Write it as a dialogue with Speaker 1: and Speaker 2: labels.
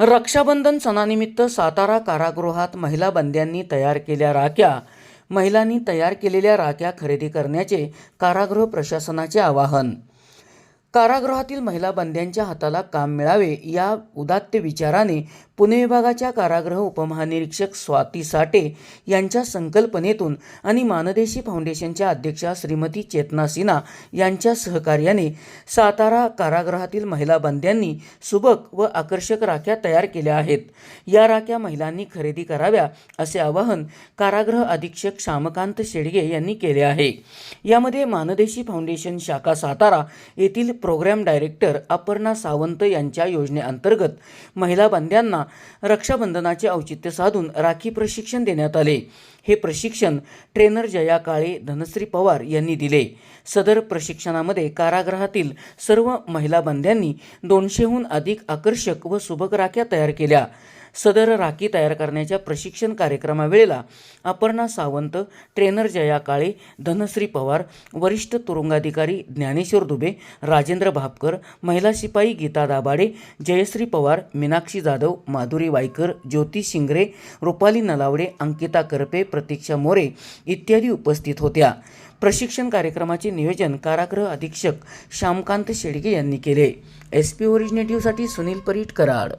Speaker 1: रक्षाबंधन सणानिमित्त सातारा कारागृहात महिला बंद्यांनी तयार केलेल्या राख्या. महिलांनी तयार केलेल्या राख्या खरेदी करण्याचे कारागृह प्रशासनाचे आवाहन. कारागृहातील महिला बंद्यांच्या हाताला काम मिळावे या उदात्त विचाराने पुणे विभागाच्या कारागृह उपमहानिरीक्षक स्वाती साठे यांच्या संकल्पनेतून आणि मानदेशी फाउंडेशनच्या अध्यक्षा श्रीमती चेतना सिन्हा यांच्या सहकार्याने सातारा कारागृहातील महिला बंद्यांनी सुबक व आकर्षक राख्या तयार केल्या आहेत. या राख्या महिलांनी खरेदी कराव्या असे आवाहन कारागृह अधीक्षक श्यामकांत शेडगे यांनी केले आहे. यामध्ये मानदेशी फाउंडेशन शाखा सातारा येथील प्रोग्राम डायरेक्टर अपर्णा सावंत यांच्या योजनेअंतर्गत महिला बंद्यांना रक्षाबंधनाचे औचित्य साधून राखी प्रशिक्षण देण्यात आले. हे प्रशिक्षण ट्रेनर जया काळे धनश्री पवार यांनी दिले. सदर प्रशिक्षणामध्ये कारागृहातील सर्व महिला बंद्यांनी दोनशेहून अधिक आकर्षक व सुबक राख्या तयार केल्या. सदर राखी तयार करण्याच्या प्रशिक्षण कार्यक्रमावेळेला अपर्णा सावंत ट्रेनर जया काळे धनश्री पवार वरिष्ठ तुरुंगाधिकारी ज्ञानेश्वर दुबे राजेंद्र भापकर महिला शिपाई गीता दाभाडे जयश्री पवार मीनाक्षी जाधव माधुरी वायकर ज्योती शिंगरे रुपाली नलावडे अंकिता करपे प्रतीक्षा मोरे इत्यादी उपस्थित होत्या. प्रशिक्षण कार्यक्रमाचे नियोजन कारागृह अधीक्षक श्यामकांत शेडगे यांनी केले. एस पी ओरिजिनेटिव्हसाठी सुनील परीट कराड.